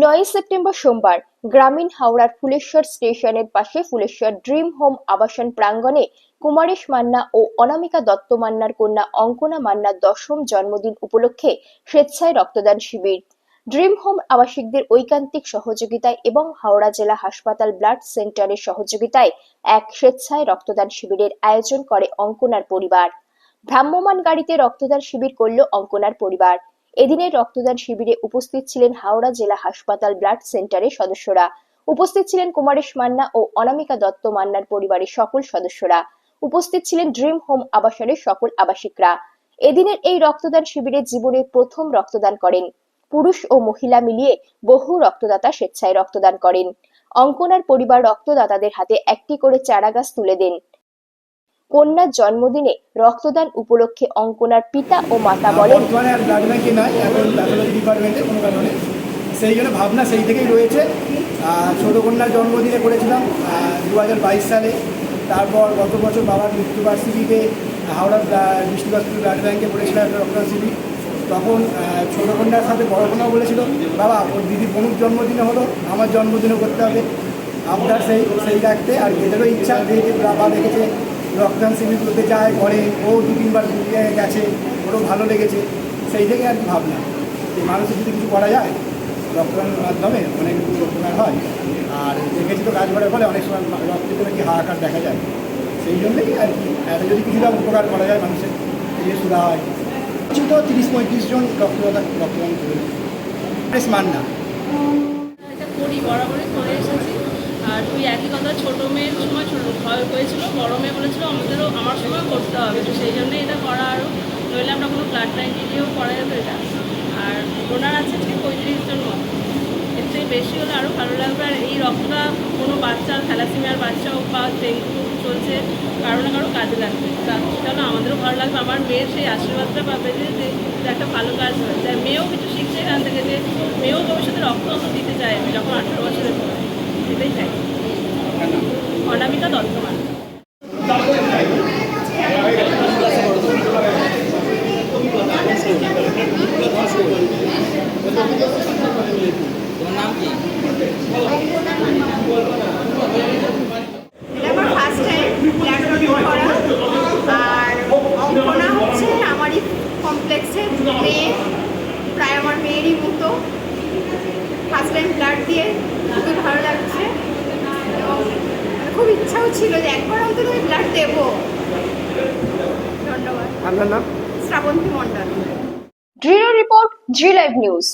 নয় সেপ্টেম্বর সোমবার গ্রামীণ হাওড়ার ফুলেশ্বর স্টেশনের পাশে ফুলেশ্বর ড্রিম হোম আবাসন প্রাঙ্গণে কুমারেশ মান্না ও অনামিকা দত্ত মান্নার কন্যা অঙ্কনা মান্নার দশম জন্মদিন উপলক্ষে স্বেচ্ছায় রক্তদান শিবির। ড্রিম হোম আবাসিকদের ঐকান্তিক সহযোগিতায় এবং হাওড়া জেলা হাসপাতাল ব্লাড সেন্টারের সহযোগিতায় এক স্বেচ্ছায় রক্তদান শিবিরের আয়োজন করে অঙ্কনার পরিবার। ভ্রাম্যমান গাড়িতে রক্তদান শিবির করল অঙ্কনার পরিবার। এদিনের রক্তদান শিবিরে উপস্থিত ছিলেন হাওড়া জেলা হাসপাতাল ব্লাড সেন্টারের সদস্যরা। উপস্থিত ছিলেন কুমারেশ মান্না ও অনামিকা দত্ত মান্নার পরিবারের সকল সদস্যরা। উপস্থিত ছিলেন ড্রিম হোম আবাসনের সকল আবাসিকরা। এদিনের এই রক্তদান শিবিরে জীবনের প্রথম রক্তদান করেন। পুরুষ ও মহিলা মিলিয়ে বহু রক্তদাতা স্বেচ্ছায় রক্তদান করেন। অঙ্কনার পরিবার রক্তদাতাদের হাতে একটি করে চারাগাছ তুলে দেন। কন্যার জন্মদিনে রক্তদান উপলক্ষে অঙ্কনার পিতা ও মাতা বলেন সেই জন্য ভাবনা সেই থেকেই রয়েছে। ছোটো কন্যার জন্মদিনে করেছিলাম দু হাজার বাইশ সালে। তারপর গত বছর বাবার মৃত্যুবার্ষিকীতে হাওড়া ডিস্ট্রিক্ট ব্লাড ব্যাঙ্কে করেছিলাম রক্তদান শিবির তখন ছোটো কন্যার সাথে বড় কন্যাও বলেছিল বাবা ওর দিদি বনুর জন্মদিনে হলো আমার জন্মদিনও করতে হবে। আপনার সেই সেই রাখতে আর এদেরও ইচ্ছা যে বাবা দেখেছে রক্তদান করতে যায় ঘরে ও দু তিনবার গেছে, ওরও ভালো লেগেছে। সেই থেকে আর কি ভাবনা। যে মানুষের যদি কিছু করা যায়, রক্তদানের মাধ্যমে অনেক উপকার হয়। আর দেখেছি তো কাজ করার ফলে অনেক সময় রক্তের জন্য কি হাহাকার দেখা যায়। সেই জন্যই আর কি, এত যদি কিছুটা উপকার করা যায় মানুষের, এই সুরা হয়। কিছু তো তিরিশ পঁয়ত্রিশ জন রক্তদাতা রক্তদান করে বেশ মান্না। এটা করি, বরাবরই করে তুই একই কথা, ছোটো মেয়ের সময় ছোটো ভয় হয়েছিল, বড় মেয়ে বলেছিল, আমাদেরও, আমার সময় করতে হবে। তো সেই জন্যই এটা করা আরও। নইলে আমরা কোনো ব্লাড ব্যাঙ্ক দিয়েও করা যাবে এটা। আর ডোনার আছে ঠিক পঁয়ত্রিশ জন এর থেকে বেশি হলে আরও ভালো লাগবে। আর এই রক্তটা কোনো বাচ্চা, থ্যালাসিমিয়ার বাচ্চা বা ডেঙ্গু চলছে কারও না কারও কাজে লাগবে। সেটা আমাদেরও ভালো লাগবে। আমার মেয়ের সেই আশীর্বাদটা পাবে যে একটা ভালো কাজ হয়। আর মেয়েও কিছু শিখছে এখান থেকে যে, মেয়েও ভবিষ্যতে রক্ত অত দিতে চায় আমি যখন আঠেরো বছরের পরে। সেটাই চাই হচ্ছে আমারই কমপ্লেক্সের মেয়ে, প্রায় আমার মেয়েরই মতো। ফার্স্ট টাইম ব্লাড দিয়ে খুবই ভালো লাগছে। খুব ইচ্ছাও ছিল যে একবার অন্তত আমি ব্লাড দেব। ধন্যবাদ। আপনার নাম? শ্রাবন্তী মণ্ডল। ড্রিল রিপোর্ট জি লাইভ নিউজ